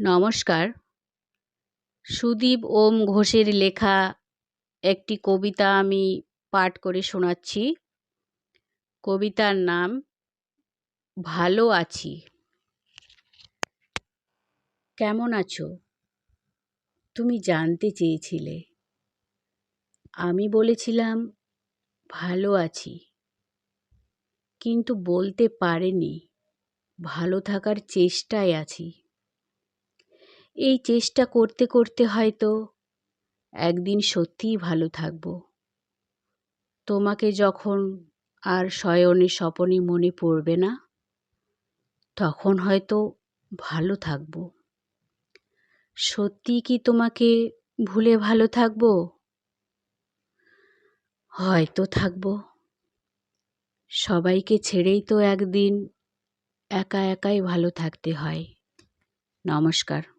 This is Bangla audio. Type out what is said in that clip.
নমস্কার। সুদীপ ওম ঘোষের লেখা একটি কবিতা আমি পাঠ করে শোনাচ্ছি। কবিতার নাম, ভালো আছি। কেমন আছো? তুমি জানতে চেয়েছিলে। আমি বলেছিলাম, ভালো আছি। কিন্তু বলতে পারেনি, ভালো থাকার চেষ্টায় আছি। এই চেষ্টা করতে করতে হয়তো একদিন সত্যিই ভালো থাকব। তোমাকে যখন আর শয়নে স্বপনে মনে পড়বে না, তখন হয়তো ভালো থাকব। সত্যি কি তোমাকে ভুলে ভালো থাকব? হয়তো থাকব। সবাইকে ছেড়েই তো একদিন একা একাই ভালো থাকতে হয়। নমস্কার।